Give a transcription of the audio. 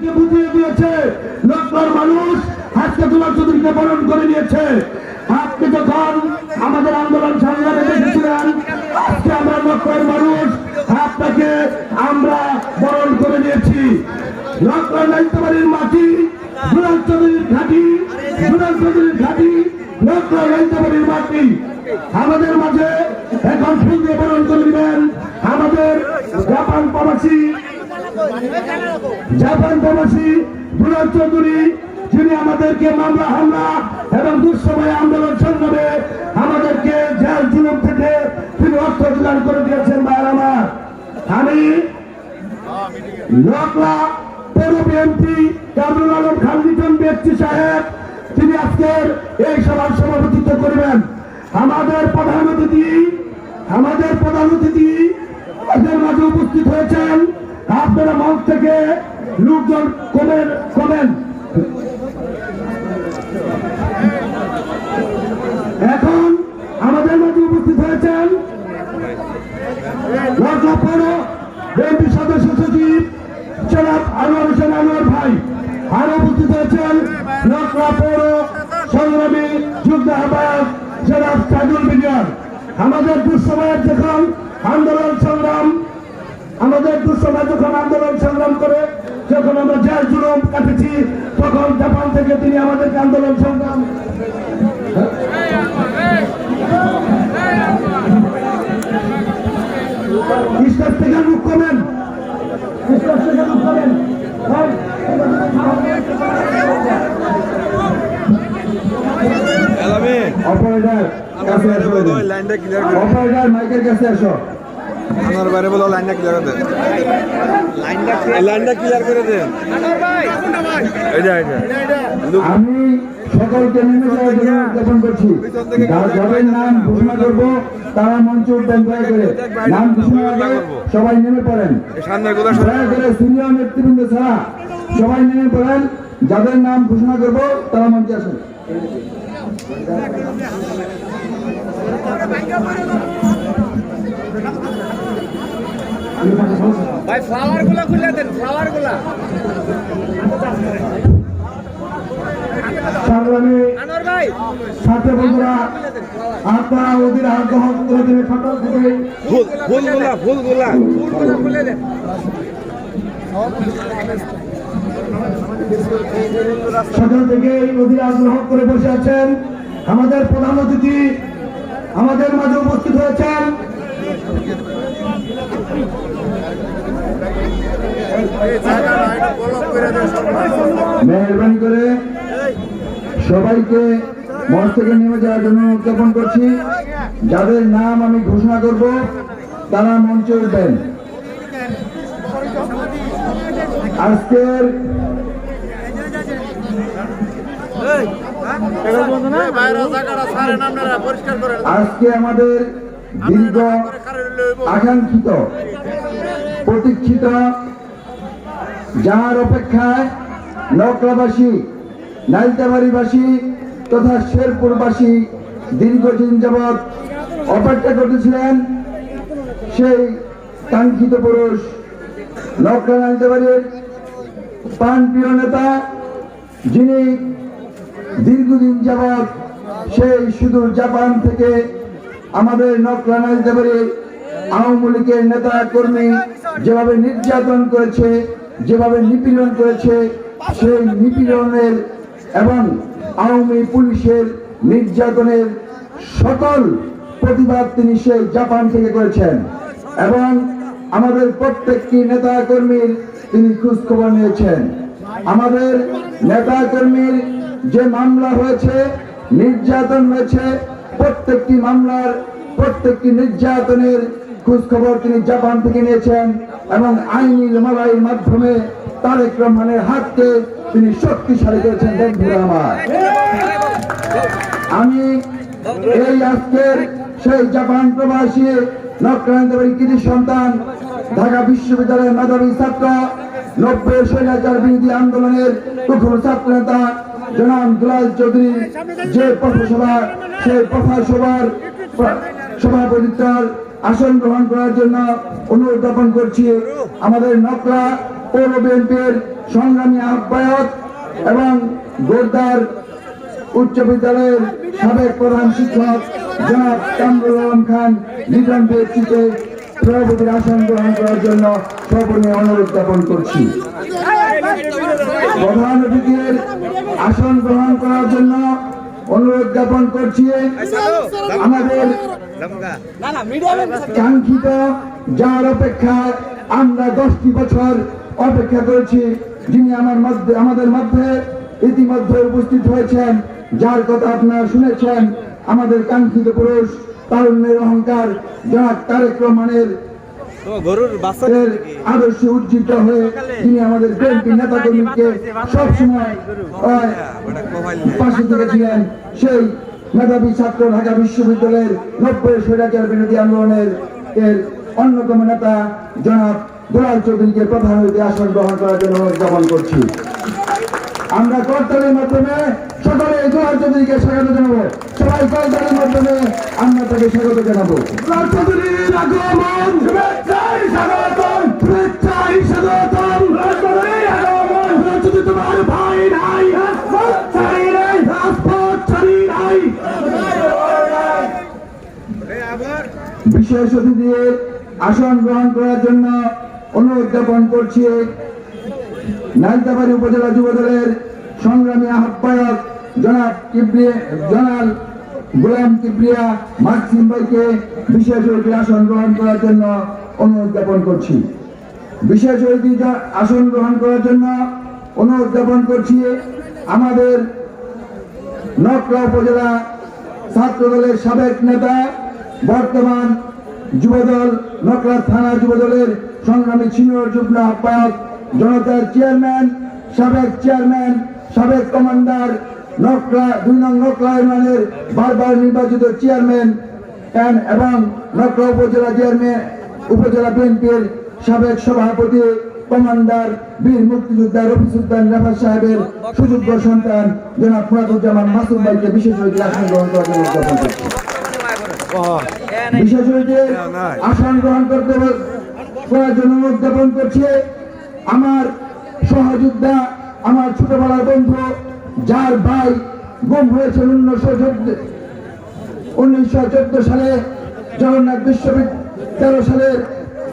চৌধুরীকে বুঝিয়ে দিয়েছে? লক্ষ্মর মানুষ আজকে দুলাল চৌধুরীকে বরণ করে নিয়েছে। আপনি যখন আমাদের আন্দোলন সংগ্রামে দেখেছিলেন আজকে আমরা লক্ষ্মর মানুষ আপনাকে আমরা বরণ করে নিয়েছি। লক্ষ্মর নাইতাবাড়ির মাটি, দুলাল চৌধুরীর ঘাটি, দুলাল চৌধুরীর ঘাটি লক্ষ্মর নাইতাবাড়ির মাটি। আমাদের মাঝে এখন দিয়ে বরণ করে দিবেন আমাদের জাপান প্রবাসী জাপান প্রবাসী দুলাল চৌধুরী, যিনি আমাদেরকে মামলা, হামলা এবং দুঃসময় আন্দোলন সংগ্রামে আমাদেরকে জেল জুলুম থেকে তিনি অর্থ যোগান করে দিয়েছেন, ভাইয়ের আমার। আমি নকলা পৌর বিএনপি কামরুল আলম খান ব্যক্তি সাহেব তিনি আজকের এই সভার সভাপতিত্ব করবেন। আমাদের প্রধান অতিথি, আমাদের প্রধান অতিথি এদের মাঝে উপস্থিত হয়েছেন। আপনারা মঞ্চ থেকে লোকজন কমেন কমেন। এখন আমাদের মাঝে উপস্থিত হয়েছেন বিএনপি সদস্য সচিব জনাব আনোয়ার হোসেন আনোয়ার ভাই। আরও উপস্থিত হয়েছেন লজ্জাপুর সংগ্রামী যুদ্ধ আহ্বায়ক জনাব সাইদুল বিজয় আমাদের দুঃসময়ের যখন আন্দোলন সংগ্রাম দুঃসময় যখন আন্দোলন সংগ্রাম করে যখন আমরা জেল জুলুম কাটেছি তখন জাপান থেকে তিনি আমাদেরকে আন্দোলন সংগ্রাম থেকে মুখ থেকে মুখ কাছে আসো। করে অপারেটর মাইকের কাছে আসো। আমার বাইরে বলো লাইনটা ক্লিয়ার করে দেন লাইনটা লাইনটা ক্লিয়ার করে দেন আমি সকলকে করছি। যাদের নাম ঘোষণা করব তারা মঞ্চে উদ্যান দয়া করে। নাম আগে সবাই নেমে পড়েন। দয়া করে সিনিয়র নেতৃবৃন্দ ছাড়া সবাই নেমে পড়েন। যাদের নাম ঘোষণা করব তারা মঞ্চে আসেন। ভাই ফ্লাওয়ারগুলা খুলে দেন ফ্লাওয়ারগুলা আনোয়ার ভাই। ছাত্র বন্ধুরা আপনারা ওদের হাত গ্রহণ করে দেবে সকাল থেকে ফুল ফুলগুলা ফুলগুলা ফুলগুলা খুলে দেন। সকাল থেকে নদীর আগ্রহ করে বসে আছেন আমাদের প্রধান অতিথি আমাদের মাঝে উপস্থিত হয়েছেন মেহরবানি করে সবাইকে মঞ্চ থেকে নেমে যাওয়ার জন্য উদযাপন করছি। যাদের নাম আমি ঘোষণা করব তারা মঞ্চে উঠবেন। আজকের আজকে আমাদের দীর্ঘ আকাঙ্ক্ষিত, প্রতীক্ষিত, যার অপেক্ষায় নকলাবাসী নাইতাবাড়িবাসী তথা শেরপুরবাসী দীর্ঘদিন যাবৎ অপেক্ষা করতেছিলেন সেই কাঙ্ক্ষিত পুরুষ, নকলা নাইতাবাড়ির পান প্রিয় নেতা, যিনি দীর্ঘদিন যাবৎ সেই সুদূর জাপান থেকে আমাদের নকলা নাইতাবাড়ির আওয়ামী লীগের নেতা কর্মী যেভাবে নির্যাতন করেছে, যেভাবে নিপীড়ন করেছে, সেই নিপীড়নের এবং আওয়ামী পুলিশের নির্যাতনের সকল প্রতিবাদ তিনি সেই জাপান থেকে করেছেন। এবং আমাদের প্রত্যেকটি নেতা কর্মীর তিনি খোঁজ খবর নিয়েছেন। আমাদের নেতা কর্মীর যে মামলা হয়েছে, নির্যাতন হয়েছে প্রত্যেকটি মামলার, প্রত্যেকটি নির্যাতনের খোঁজ খবর তিনি জাপান থেকে নিয়েছেন এবং আইনি লড়াইয়ের মাধ্যমে তারেক রহমানের হাতকে তিনি শক্তিশালী করেছেন। বন্ধুরা আমার, আমি এই আজকের সেই জাপান প্রবাসী নক্রান্তবাড়ি কৃতি সন্তান, ঢাকা বিশ্ববিদ্যালয়ের মেধাবী ছাত্র, নব্বই স্বৈরাচার বিরোধী আন্দোলনের প্রথম ছাত্র নেতা জনাব দুলাল চৌধুরী যে পথসভা, সেই পথসভার সভাপতিত্বর আসন গ্রহণ করার জন্য অনুরোধ জ্ঞাপন করছি। আমাদের নকলা পৌর বিএনপির সংগ্রামী আহ্বায়ক এবং গোদ্দার উচ্চ বিদ্যালয়ের সাবেক প্রধান শিক্ষক জনাব কামরুল আলম খান লিটন ব্যক্তিতে সভাপতির আসন গ্রহণ করার জন্য সপনে অনুরোধ জ্ঞাপন করছি। প্রধান অতিথির আসন গ্রহণ করার জন্য অনুরোধ জ্ঞাপন করছি। আমাদের কাঙ্ক্ষিত যার অপেক্ষায় আমরা দশটি বছর অপেক্ষা করেছি, যিনি আমার মধ্যে আমাদের মধ্যে ইতিমধ্যে উপস্থিত হয়েছেন। যার কথা আপনারা শুনেছেন, আমাদের কাঙ্ক্ষিত পুরুষ, তারুণ্যের অহংকার যার তারেক রহমানের গরুর আদর্শে উজ্জীবিত হয়ে তিনি আমাদের বিএনপি নেতা কর্মীকে সবসময় পাশে থেকেছিলেন সেই মেধাবী ছাত্র ঢাকা বিশ্ববিদ্যালয়ের নব্বই স্বৈরাচার বিরোধী আন্দোলনের এর অন্যতম নেতা জনাব দুলাল চৌধুরীকে প্রধান হইতে আসন গ্রহণ করার জন্য জ্ঞাপন করছি। আমরা করতালির মাধ্যমে সকলে দুলাল চৌধুরীকে স্বাগত জানাব। সবাই করতালির মাধ্যমে আমরা তাকে স্বাগত জানাব। চৌধুরীর আগমন স্বাগতম শুভেচ্ছাই স্বাগতম। তোমার ভাই নাই বিশেষ অতিথির আসন গ্রহণ করার জন্য অনুরোধ জ্ঞাপন করছি। নাইতাবাড়ি উপজেলা যুব দলের সংগ্রামী আহ্বায়ক জনাব কিবরিয়া জনাল গোলাম কিবরিয়া মার্কসিম ভাইকে বিশেষ অতিথি আসন গ্রহণ করার জন্য অনুরোধ জ্ঞাপন করছি। বিশেষ অতিথি আসন গ্রহণ করার জন্য অনুরোধ জ্ঞাপন করছি আমাদের নকলা উপজেলা ছাত্র দলের সাবেক নেতা, বর্তমান যুবদল, নকলা থানা যুবদলের সংগ্রামী সিনিয়র যুগ্ম আহ্বায়ক জনতার চেয়ারম্যান, সাবেক চেয়ারম্যান, সাবেক কমান্ডার, নকলা, দুই নং নকলা ইউনিয়নের বারবার নির্বাচিত চেয়ারম্যান এবং নকলা উপজেলা চেয়ারম্যান, উপজেলা বিএনপির সাবেক সভাপতি, কমান্ডার বীর মুক্তিযোদ্ধা রফিসুদ্দান রাফা সাহেবের সুযোগ্য সন্তান জনাব মুরাদুজ্জামান মাসুম ভাইকে বিশেষ অতিথি আসন গ্রহণ করার জন্য উদ্যাপন করছি। বিশেষ অতিথি আসন গ্রহণ করতে করার জন্য উদ্যাপন করছে। আমার সহযোদ্ধা, আমার ছোটবেলার বন্ধু, যার ভাই গুম হয়েছিল উনিশশো চোদ্দ উনিশশো চোদ্দ সালে জগন্নাথ বিশ্ববিদ্যালয় তেরো সালের